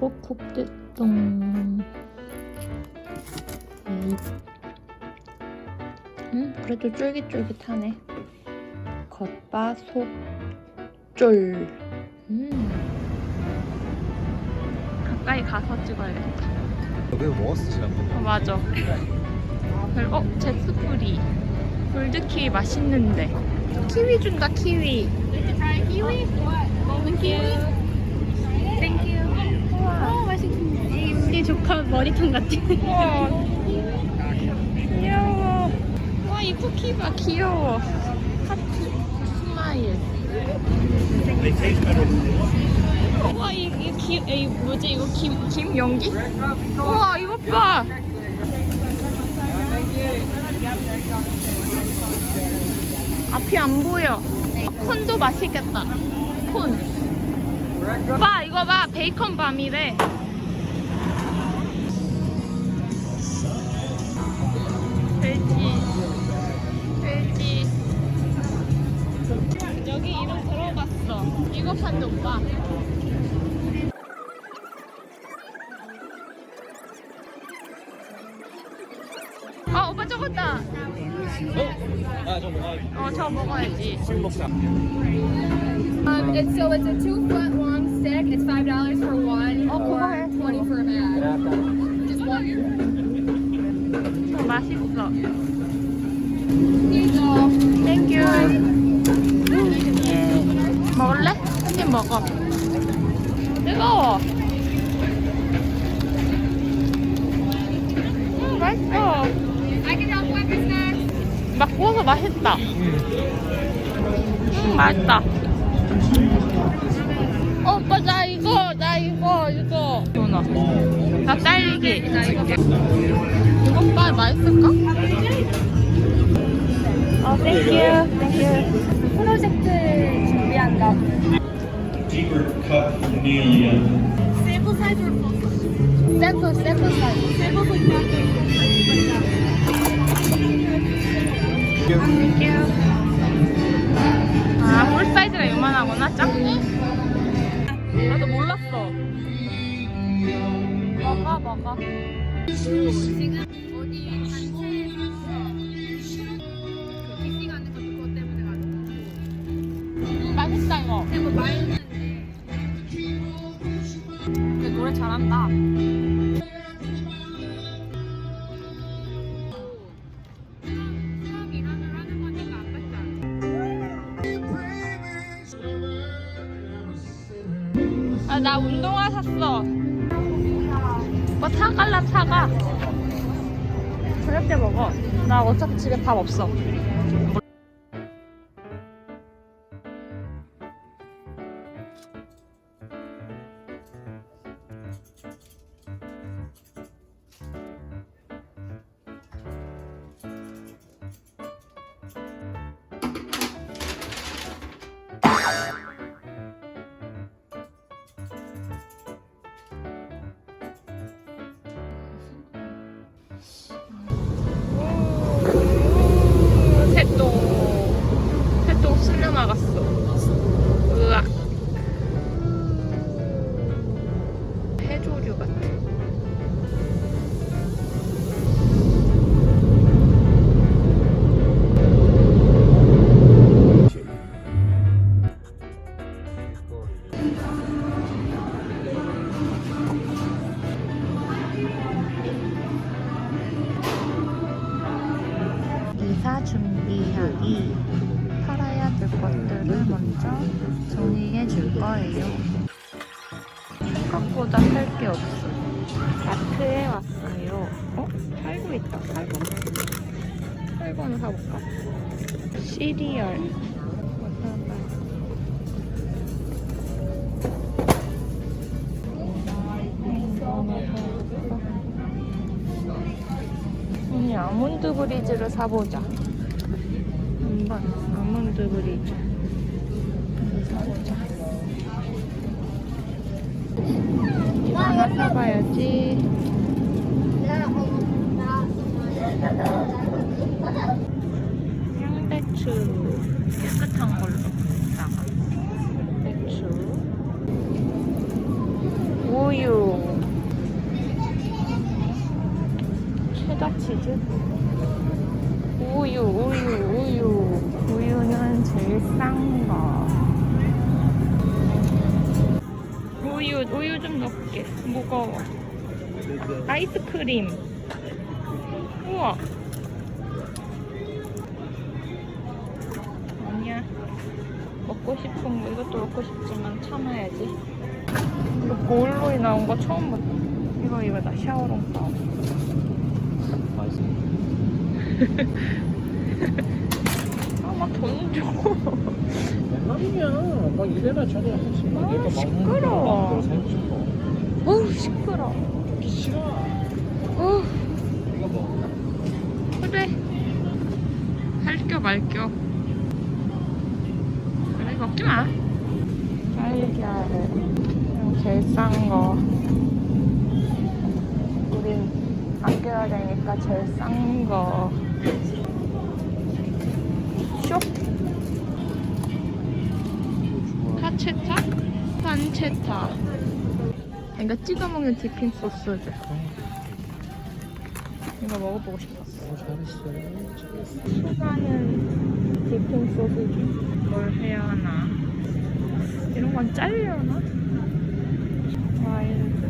음, 오버콕 됐다. 에이. 음, 그래도 쫄깃쫄깃하네. 겉바 속쫄. 음. 가까이 가서 찍어야겠다. 여기 먹었어 지난번에 어, 맞아. 별- 어, 제스프리. 골드키위 맛있는데. 키위 준다, 키위. 키위? 땡큐. 우와. 맛있겠네. 이 조카 머리통 같아. 귀여워. 와, 이 쿠키 봐, 귀여워. 하트, 스마일. 우와, 이, 이, 기, 이 뭐지, 이거 김, 김 연기? 우와, 이거 봐. 앞이 안 보여. 콘도 맛있겠다. 콘. 봐, 이거 봐. 베이컨 밤이래. 돼지. 돼지. 여기 이름 들어갔어. 이거 판다, 오빠. 아, 오빠 저거다. 어? 아저 먹어야지 어, 저 먹어야지. 술 먹자 Um, it's so it's a two foot long stick. It's five dollars for one, Oh, or twenty for a bag. Just one. 저 맛있어. Here you go. 땡큐. 먹을래? 한입 먹어. 뜨거워. 음, 맛있어. I can help with this next. 막 구워서 맛있다. 음, 맛있다. 어, 오빠, 나 이거, 나 이거, 이거. 도넛. 나 딸기. 나 이거. 이거 봐, 맛있을까? 어, 땡큐. 땡큐. 프로젝트 준비한다. deeper cut camellia. Sample size or full size? Sample, sample size. Sample like that. 아, 먹어. 지금 어디 단체에서 그 PC가 안 돼서 그것 때문에 가지고. 맛있다, 이거. 근데 뭐 말했는데. 근데 노래 잘한다. 아, 나 운동화 샀어. 오빠 사갈라, 사가. 저녁 때 먹어. 나 어차피 집에 밥 없어. 아몬드 브리즈를 사보자. 한번 아몬드 브리즈. 사보자. 하나 사봐야지. 후추 깨끗한 걸로 아이스크림 우와 아니야 먹고 싶은 거 이것도 먹고 싶지만 참아야지 이거 보울로이 나온 거 처음 봤다 이거 이거다 샤오롱 파오 맛있어. 아막돈 줘. 맨날이야. 막 이래라 저래라 하지 마. 아, 시끄러워. 싶어. 어우 시끄러. 먹 기 싫어. 어? 그래. 할겨 말겨. 그래 먹지 마. 딸기알. 그냥 제일 싼 거. 우린 아껴야 되니까 제일 싼 거. 쇼. 파체타? 판체타. 이거 찍어 먹는 디핑 소스들. 이거 먹어보고 싶었어. 어, 잘했어. 잘했어. 수많은 디핑 소스지. 뭘 해야 하나? 이런 건 잘려나? 와일드.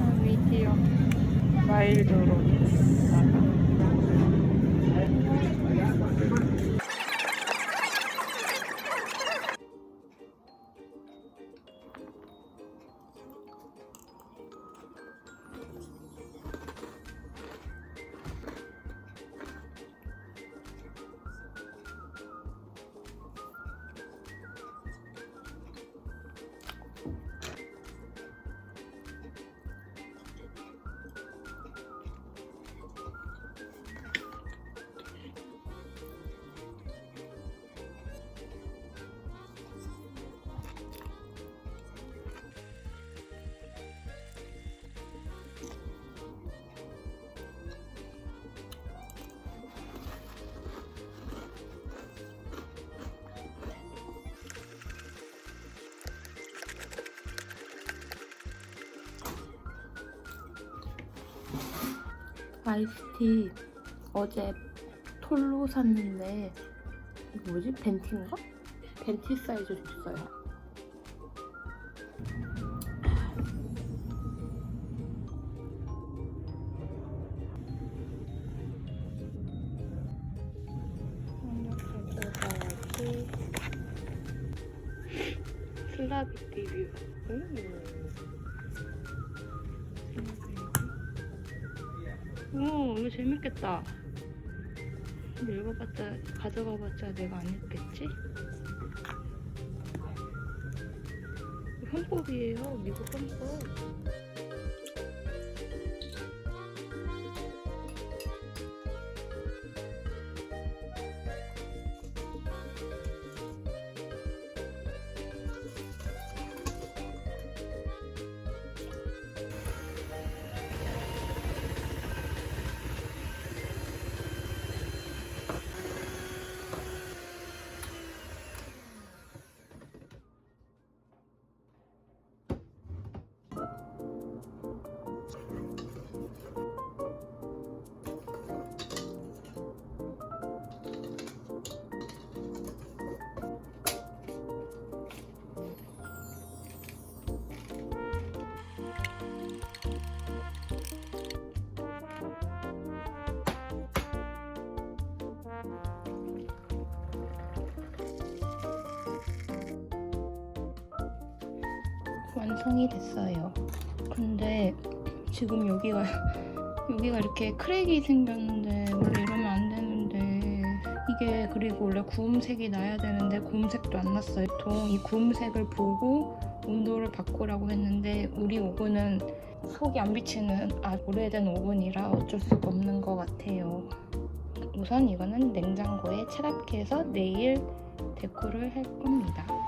아, 미디엄. 와일드로. 아이스티 어제 톨로 샀는데 이거 뭐지? 벤티인가? 벤티 사이즈 줬어요. 슬라빅 리뷰. 음. 오, 이거 재밌겠다. 읽어봤자, 가져가봤자 내가 안 읽겠지? 헌법이에요, 미국 헌법. 완성이 됐어요. 근데 지금 여기가 여기가 이렇게 크랙이 생겼는데 원래 이러면 안 되는데 이게 그리고 원래 구음색이 나야 되는데 구음색도 안 났어요. 보통 이 구음색을 보고 온도를 바꾸라고 했는데 우리 오븐은 속이 안 비치는 아 오래된 오븐이라 어쩔 수가 없는 것 같아요. 우선 이거는 냉장고에 체납해서 내일 데코를 할 겁니다.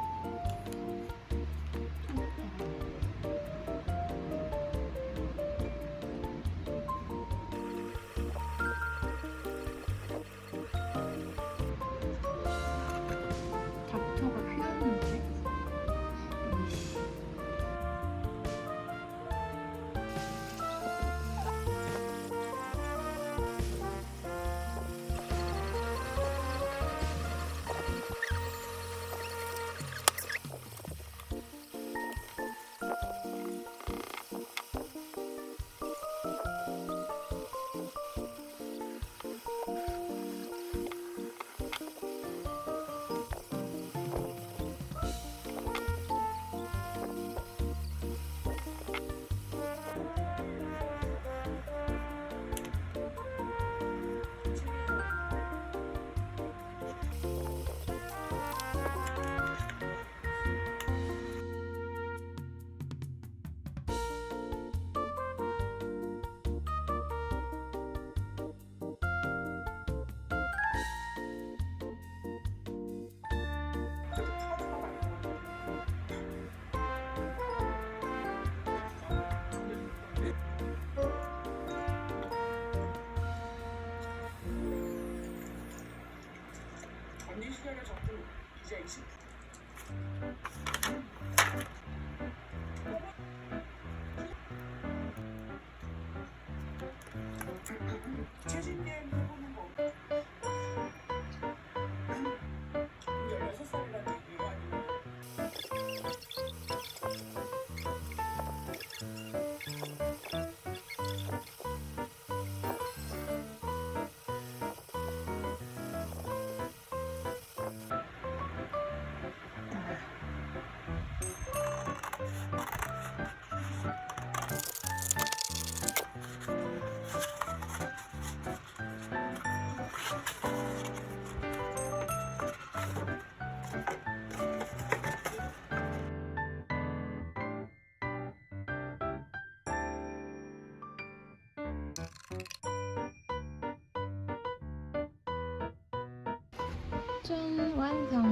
짠 완성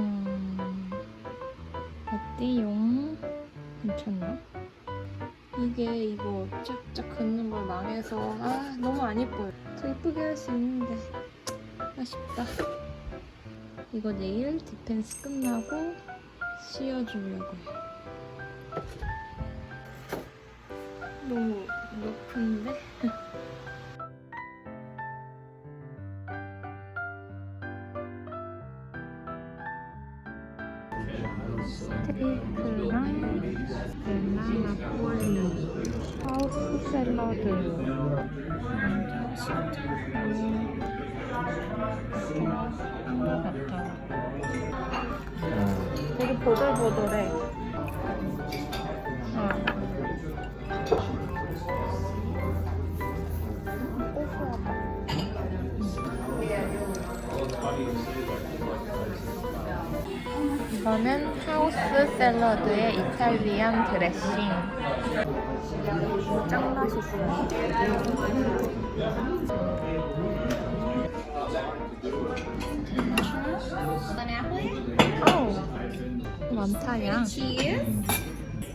어때용? 괜찮나? 이게 이거 쫙쫙 긋는 걸 망해서 아 너무 안 예뻐요 더 예쁘게 할 수 있는데 아쉽다 이거 내일 디펜스 끝나고 씌워주려고요 너무 높은데? 보들보들해 이거는 하우스 샐러드의 이탈리안 드레싱. 짱 맛있어요. 많다야. Cheese.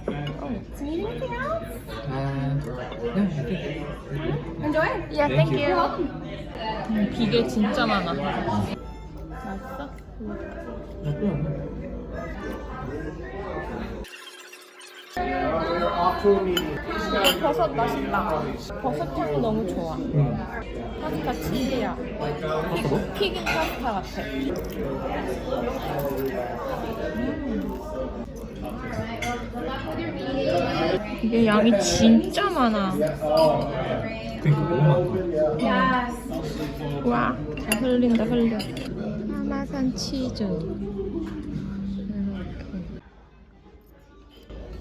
Do you need anything else? Enjoy. 야, Thank 땡큐. 음, 비계 진짜 많아. 맛있어? 이거 버섯 맛있다. 버섯 향이 너무 좋아. 파스타 치즈야. 튀긴 파스타 같아. 이게 양이 진짜 많아. 그러니까 너무 많다. 와, 다 흘린다, 흘려. 하마산 치즈. 이렇게.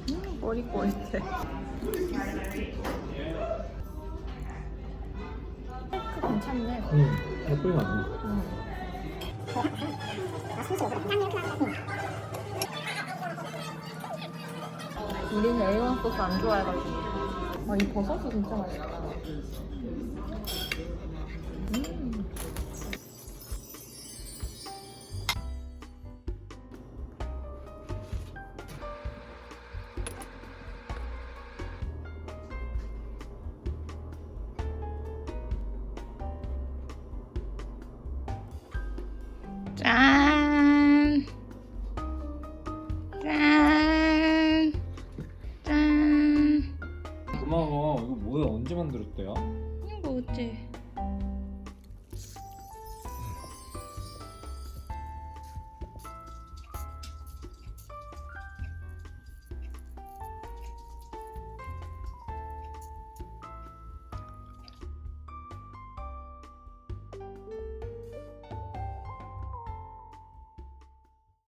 음, 머리. 스테이크 괜찮네. 응, 예쁘게 많네. 우리는 A1 소스 안 좋아해가지고. 아, 이 버섯이 진짜 맛있다.